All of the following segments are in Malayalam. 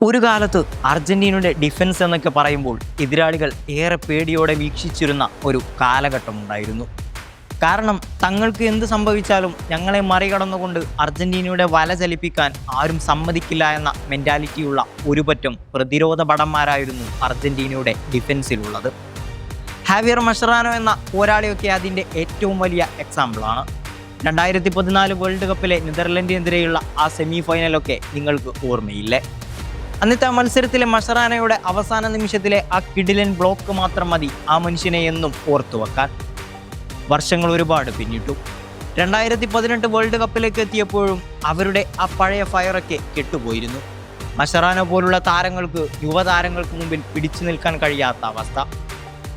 ഒരു കാലത്ത് അർജന്റീനയുടെ ഡിഫൻസ് എന്നൊക്കെ പറയുമ്പോൾ എതിരാളികൾ ഏറെ പേടിയോടെ വീക്ഷിച്ചിരുന്ന ഒരു കാലഘട്ടം ഉണ്ടായിരുന്നു കാരണം തങ്ങൾക്ക് എന്ത് സംഭവിച്ചാലും ഞങ്ങളെ മറികടന്നുകൊണ്ട് അർജന്റീനയുടെ വല ചലിപ്പിക്കാൻ ആരും സമ്മതിക്കില്ല എന്ന മെന്റാലിറ്റിയുള്ള ഒരുപറ്റം പ്രതിരോധ ഭടന്മാരായിരുന്നു അർജന്റീനയുടെ ഡിഫൻസിലുള്ളത് ഹാവിയർ മഷറാനോ എന്ന പോരാളിയൊക്കെ അതിന്റെ ഏറ്റവും വലിയ എക്സാമ്പിളാണ് രണ്ടായിരത്തി പതിനാല് വേൾഡ് കപ്പിലെ നെതർലൻഡിനെതിരെയുള്ള ആ സെമി ഫൈനലൊക്കെ നിങ്ങൾക്ക് ഓർമ്മയില്ലേ? അന്നത്തെ മത്സരത്തിലെ മഷറാനയുടെ അവസാന നിമിഷത്തിലെ ആ കിഡിലൻ ബ്ലോക്ക് മാത്രം മതി ആ മനുഷ്യനെ എന്നും ഓർത്തു വെക്കാൻ. വർഷങ്ങൾ ഒരുപാട് പിന്നിട്ടു. രണ്ടായിരത്തി പതിനെട്ട് വേൾഡ് കപ്പിലേക്ക് എത്തിയപ്പോഴും അവരുടെ ആ പഴയ ഫയറൊക്കെ കെട്ടുപോയിരുന്നു. മഷറാന പോലുള്ള താരങ്ങൾക്ക് യുവതാരങ്ങൾക്ക് മുമ്പിൽ പിടിച്ചു നിൽക്കാൻ കഴിയാത്ത അവസ്ഥ.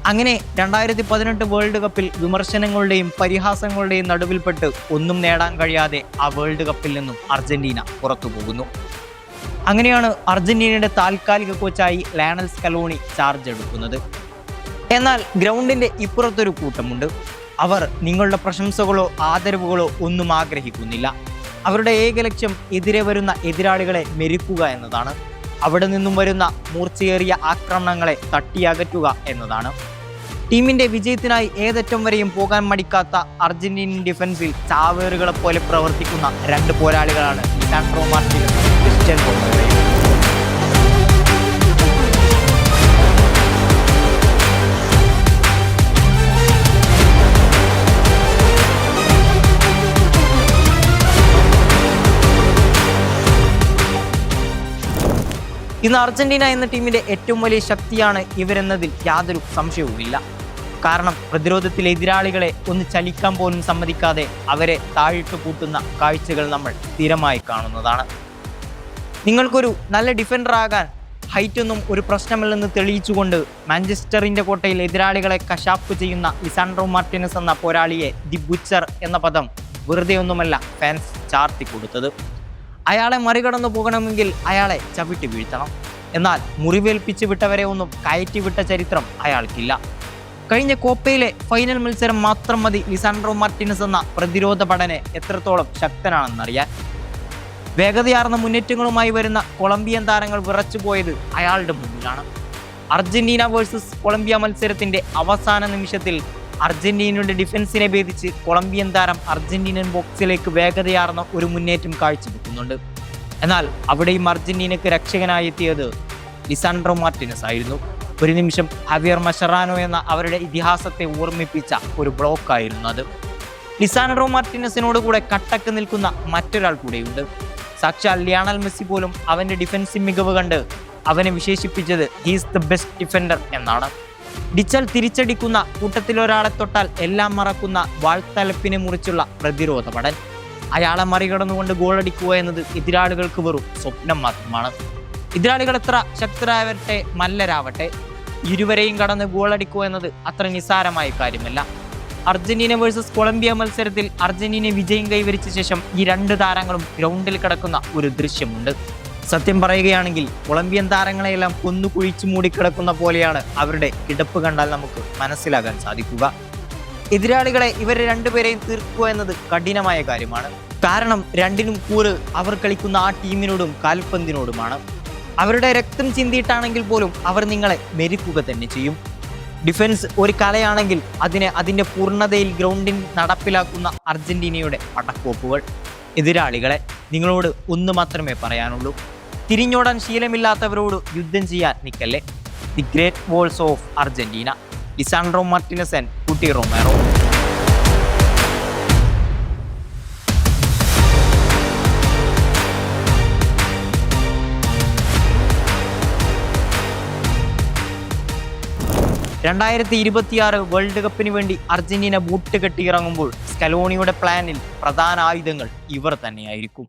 അങ്ങനെ രണ്ടായിരത്തി പതിനെട്ട് വേൾഡ് കപ്പിൽ വിമർശനങ്ങളുടെയും പരിഹാസങ്ങളുടെയും നടുവിൽപ്പെട്ട് ഒന്നും നേടാൻ കഴിയാതെ ആ വേൾഡ് കപ്പിൽ നിന്നും അർജന്റീന പുറത്തു പോകുന്നു. അങ്ങനെയാണ് അർജന്റീനയുടെ താൽക്കാലിക കോച്ചായി ലയണൽ സ്കലോണി ചാർജ് എടുക്കുന്നത്. എന്നാൽ ഗ്രൗണ്ടിന്റെ ഇപ്പുറത്തൊരു കൂട്ടമുണ്ട്. അവർ നിങ്ങളുടെ പ്രശംസകളോ ആദരവുകളോ ഒന്നും ആഗ്രഹിക്കുന്നില്ല. അവരുടെ ഏക ലക്ഷ്യം എതിരെ വരുന്ന എതിരാളികളെ മെരുക്കുക എന്നതാണ്. അവിടെ നിന്നും വരുന്ന മൂർച്ചയേറിയ ആക്രമണങ്ങളെ തട്ടിയകറ്റുക എന്നതാണ്. ടീമിന്റെ വിജയത്തിനായി ഏതറ്റം വരെയും പോകാൻ മടിക്കാത്ത അർജന്റീനിയൻ ഡിഫൻസിൽ ചാവേറുകളെ പോലെ പ്രവർത്തിക്കുന്ന രണ്ട് പോരാളികളാണ് ലിസാൻഡ്രോ മാർട്ടിനും ഇന്ന് അർജന്റീന എന്ന ടീമിന്റെ ഏറ്റവും വലിയ ശക്തിയാണ് ഇവരെന്നതിൽ യാതൊരു സംശയവുമില്ല. കാരണം പ്രതിരോധത്തിലെ എതിരാളികളെ ഒന്ന് ചലിക്കാൻ പോലും സമ്മതിക്കാതെ അവരെ താഴിട്ട് കൂട്ടുന്ന കാഴ്ചകൾ നമ്മൾ സ്ഥിരമായി കാണുന്നതാണ്. നിങ്ങൾക്കൊരു നല്ല ഡിഫൻഡർ ആകാൻ ഹൈറ്റ് ഒന്നും ഒരു പ്രശ്നമല്ലെന്ന് തെളിയിച്ചുകൊണ്ട് മാഞ്ചസ്റ്ററിന്റെ കോട്ടയിൽ എതിരാളികളെ കശാപ്പ് ചെയ്യുന്ന ലിസാൻഡ്രോ മാർട്ടിനസ് എന്ന പോരാളിയെ ദി ബുച്ചർ എന്ന പദം വെറുതെ ഒന്നുമല്ല ഫാൻസ് ചാർത്തി കൊടുത്തത്. അയാളെ മറികടന്നു പോകണമെങ്കിൽ അയാളെ ചവിട്ടി വീഴ്ത്തണം. എന്നാൽ മുറിവേൽപ്പിച്ചു വിട്ടവരെ ഒന്നും കയറ്റി വിട്ട ചരിത്രം അയാൾക്കില്ല. കഴിഞ്ഞ കോപ്പയിലെ ഫൈനൽ മത്സരം മാത്രം മതി ലിസാൻഡ്രോ മാർട്ടിനസ് എന്ന പ്രതിരോധ പഠനെ എത്രത്തോളം ശക്തനാണെന്നറിയാൻ. വേഗതയാർന്ന മുന്നേറ്റങ്ങളുമായി വരുന്ന കൊളംബിയൻ താരങ്ങൾ വിറച്ചുപോയത് അയാളുടെ മുന്നിലാണ്. അർജന്റീന വേഴ്സസ് കൊളംബിയ മത്സരത്തിന്റെ അവസാന നിമിഷത്തിൽ അർജന്റീനയുടെ ഡിഫൻസിനെ ഭേദിച്ച് കൊളംബിയൻ താരം അർജന്റീനൻ ബോക്സിലേക്ക് വേഗതയാർന്ന ഒരു മുന്നേറ്റം കാഴ്ചവെക്കുന്നുണ്ട്. എന്നാൽ അവിടെയും അർജന്റീനയ്ക്ക് രക്ഷകനായി എത്തിയത് ലിസാൻഡ്രോ മാർട്ടിനസ് ആയിരുന്നു. ഒരു നിമിഷം ഹവിയർ മഷറാനോ എന്ന അവരുടെ ഇതിഹാസത്തെ ഓർമ്മിപ്പിച്ച ഒരു ബ്ലോക്കായിരുന്നു അത്. ലിസാൻഡ്രോ മാർട്ടിനസിനോട് കൂടെ കട്ടക്ക് നിൽക്കുന്ന മറ്റൊരാൾ കൂടെയുണ്ട്. സാക്ഷാൽ ലിയാണൽ മെസ്സി പോലും അവന്റെ ഡിഫൻസീവ് മികവ് കണ്ട് അവനെ വിശേഷിപ്പിച്ചത് ഹീസ് ദ ബെസ്റ്റ് ഡിഫൻഡർ എന്നാണ്. ഡിച്ചൽ തിരിച്ചടിക്കുന്ന കൂട്ടത്തിലൊരാളെ തൊട്ടാൽ എല്ലാം മറക്കുന്ന വാൾത്തലപ്പിനെ മുറിച്ചുള്ള പ്രതിരോധ പടൻ അയാളെ മറികടന്നുകൊണ്ട് ഗോളടിക്കുക എന്നത് എതിരാളികൾക്ക് വെറും സ്വപ്നം മാത്രമാണ്. എതിരാളികൾ എത്ര ശക്തരാവട്ടെ മല്ലരാവട്ടെ ഇരുവരെയും കടന്ന് ഗോളടിക്കുക എന്നത് അത്ര നിസ്സാരമായ കാര്യമല്ല. അർജന്റീന വേഴ്സസ് കൊളംബിയ മത്സരത്തിൽ അർജന്റീന വിജയം കൈവരിച്ച ശേഷം ഈ രണ്ട് താരങ്ങളും ഗ്രൗണ്ടിൽ കിടക്കുന്ന ഒരു ദൃശ്യമുണ്ട്. സത്യം പറയുകയാണെങ്കിൽ കൊളംബിയൻ താരങ്ങളെയെല്ലാം കൊന്നു കുഴിച്ചു മൂടിക്കിടക്കുന്ന പോലെയാണ് അവരുടെ കിടപ്പ് കണ്ടാൽ നമുക്ക് മനസ്സിലാക്കാൻ സാധിക്കുക. എതിരാളികളെ ഇവരെ രണ്ടുപേരെയും തീർക്കുക എന്നത് കഠിനമായ കാര്യമാണ്. കാരണം രണ്ടിനും കൂറ് അവർ കളിക്കുന്ന ആ ടീമിനോടും കാൽപന്തിനോടുമാണ്. അവരുടെ രക്തം ചിന്തിയിട്ടാണെങ്കിൽ പോലും അവർ നിങ്ങളെ മെരുക്കുക തന്നെ ചെയ്യും. ഡിഫൻസ് ഒരു കലയാണെങ്കിൽ അതിനെ അതിന്റെ പൂർണതയിൽ ഗ്രൗണ്ടിൽ നടപ്പിലാക്കുന്ന അർജന്റീനയുടെ പടക്കോപ്പുകൾ. എതിരാളികളെ നിങ്ങളോട് ഒന്ന് മാത്രമേ പറയാനുള്ളൂ. തിരിഞ്ഞോടാൻ ശീലമില്ലാത്തവരോട് യുദ്ധം ചെയ്യാൻ നിൽക്കല്ലേ? The great walls of Argentina Martinez and Cuti Romero രണ്ടായിരത്തി ഇരുപത്തിയാറ് വേൾഡ് കപ്പിന് വേണ്ടി അർജന്റീന ബൂട്ട് കെട്ടിയിറങ്ങുമ്പോൾ സ്കലോണിയുടെ പ്ലാനിൽ പ്രധാന ആയുധങ്ങൾ ഇവർ തന്നെയായിരിക്കും.